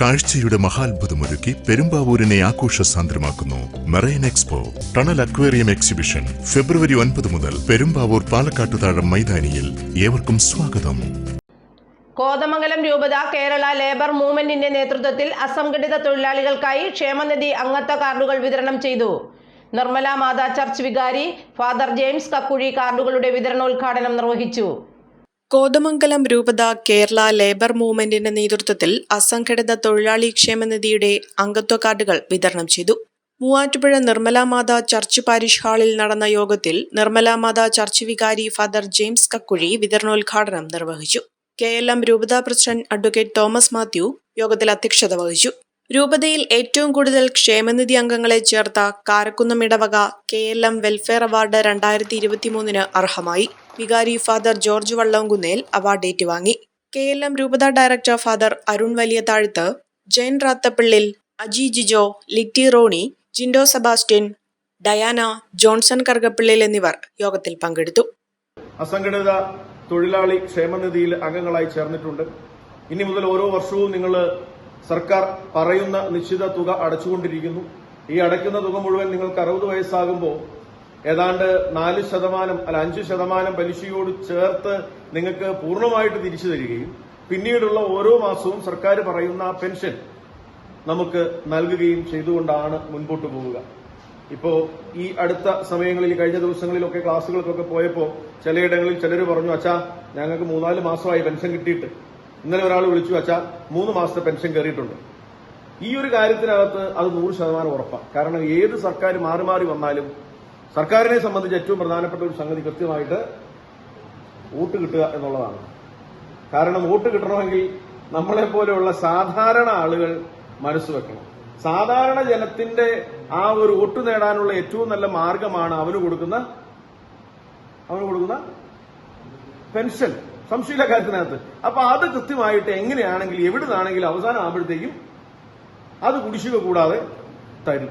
കാഴ്ചയുടെ മഹാത്ഭുതമൊരുക്കി പെരുമ്പാവൂരിനെ ആഘോഷസാന്ദ്രമാക്കുന്നു. Marine expo tunnel aquarium exhibition ഫെബ്രുവരി ഒൻപത് മുതൽ പെരുമ്പാവൂർ പാലക്കാട്ടുതാഴം മൈതാനിയിൽ ഏവർക്കും സ്വാഗതം. കോതമംഗലം രൂപത കേരള ലേബർ മൂവ്മെന്റിന്റെ നേതൃത്വത്തിൽ അസംഘടിത തൊഴിലാളികൾക്കായി ക്ഷേമനിധി അംഗത്വ കാർഡുകൾ വിതരണം ചെയ്തു. നിർമ്മല മാതാ ചർച്ച് വികാരി ഫാദർ ജെയിംസ് കക്കുഴി കാർഡുകളുടെ വിതരണോദ്ഘാടനം നിർവഹിച്ചു. കോതമംഗലം രൂപത കേരള ലേബർ മൂവ്മെന്റിന്റെ നേതൃത്വത്തിൽ അസംഘടിത തൊഴിലാളി ക്ഷേമനിധിയുടെ അംഗത്വ കാർഡുകൾ വിതരണം ചെയ്തു. മൂവാറ്റുപുഴ നിർമ്മലാമാത ചർച്ച് പാരിഷ് ഹാളിൽ നടന്ന യോഗത്തിൽ നിർമ്മലാമാത ചർച്ച് വികാരി ഫാദർ ജെയിംസ് കക്കുഴി വിതരണോദ്ഘാടനം നിർവഹിച്ചു. കെ എൽ എം രൂപത പ്രസിഡന്റ് അഡ്വക്കേറ്റ് തോമസ് മാത്യു യോഗത്തിൽ അധ്യക്ഷത വഹിച്ചു. രൂപതയിൽ ഏറ്റവും കൂടുതൽ ക്ഷേമനിധി അംഗങ്ങളെ ചേർത്ത കാരക്കുന്നം ഇടവക K L M welfare award രണ്ടായിരത്തി ഇരുപത്തിമൂന്നിന് അർഹമായി. വികാരി ഫാദർ ജോർജ് വള്ളംകുന്നേൽ അവാർഡ് ഏറ്റുവാങ്ങി. കെ എൽ എം രൂപത director father Arun Valiya Thazhath Jayan Rathappillil Aji Jijo Litty Rony Jindo Sebastian Diana Johnson Karukappillil എന്നിവർ യോഗത്തിൽ പങ്കെടുത്തു. അസംഘടിത തൊഴിലാളി ക്ഷേമനിധിയിൽ അംഗങ്ങളായി ചേർന്നിട്ടുണ്ട്. ഇനി മുതൽ ഓരോ വർഷവും നിങ്ങൾ സർക്കാർ പറയുന്ന നിശ്ചിത തുക അടച്ചുകൊണ്ടിരിക്കുന്നു. ഈ അടയ്ക്കുന്ന തുക മുഴുവൻ നിങ്ങൾക്ക് അറുപത് വയസ്സാകുമ്പോൾ ഏതാണ്ട് നാല് ശതമാനം അല്ല അഞ്ച് ശതമാനം പലിശയോട് ചേർത്ത് നിങ്ങൾക്ക് പൂർണമായിട്ട് തിരിച്ചു തരികയും പിന്നീടുള്ള ഓരോ മാസവും സർക്കാർ പറയുന്ന ആ പെൻഷൻ നമുക്ക് നൽകുകയും ചെയ്തുകൊണ്ടാണ് മുൻപോട്ട് പോവുക. ഇപ്പോ ഈ അടുത്ത സമയങ്ങളിൽ കഴിഞ്ഞ ദിവസങ്ങളിലൊക്കെ ക്ലാസ്സുകൾക്കൊക്കെ പോയപ്പോ ചിലയിടങ്ങളിൽ ചിലർ പറഞ്ഞു അച്ഛാ ഞങ്ങൾക്ക് മൂന്നാൽ മാസമായി പെൻഷൻ കിട്ടിയിട്ട്. ഇന്നലെ ഒരാൾ വിളിച്ചു അച്ഛാ മൂന്ന് മാസത്തെ പെൻഷൻ കയറിയിട്ടുണ്ട്. ഈ ഒരു കാര്യത്തിനകത്ത് അത് നൂറ് ശതമാനം ഉറപ്പാണ് കാരണം ഏത് സർക്കാർ മാറി മാറി വന്നാലും സർക്കാരിനെ സംബന്ധിച്ച് ഏറ്റവും പ്രധാനപ്പെട്ട ഒരു സംഗതി കൃത്യമായിട്ട് വോട്ട് കിട്ടുക എന്നുള്ളതാണ്. കാരണം വോട്ട് കിട്ടണമെങ്കിൽ നമ്മളെ പോലെയുള്ള സാധാരണ ആളുകൾ മനസ്സ് വെക്കണം. സാധാരണ ജനത്തിന്റെ ആ ഒരു വോട്ട് നേടാനുള്ള ഏറ്റവും നല്ല മാർഗമാണ് അവന് കൊടുക്കുന്ന അവന് കൊടുക്കുന്ന പെൻഷൻ സംശയമില്ല കാര്യത്തിനകത്ത്. അപ്പൊ അത് കൃത്യമായിട്ട് എങ്ങനെയാണെങ്കിൽ എവിടുന്നാണെങ്കിലും അവസാനം ആകുമ്പോഴത്തേക്കും അത് കുടിശ്ശിക കൂടാതെ തരും.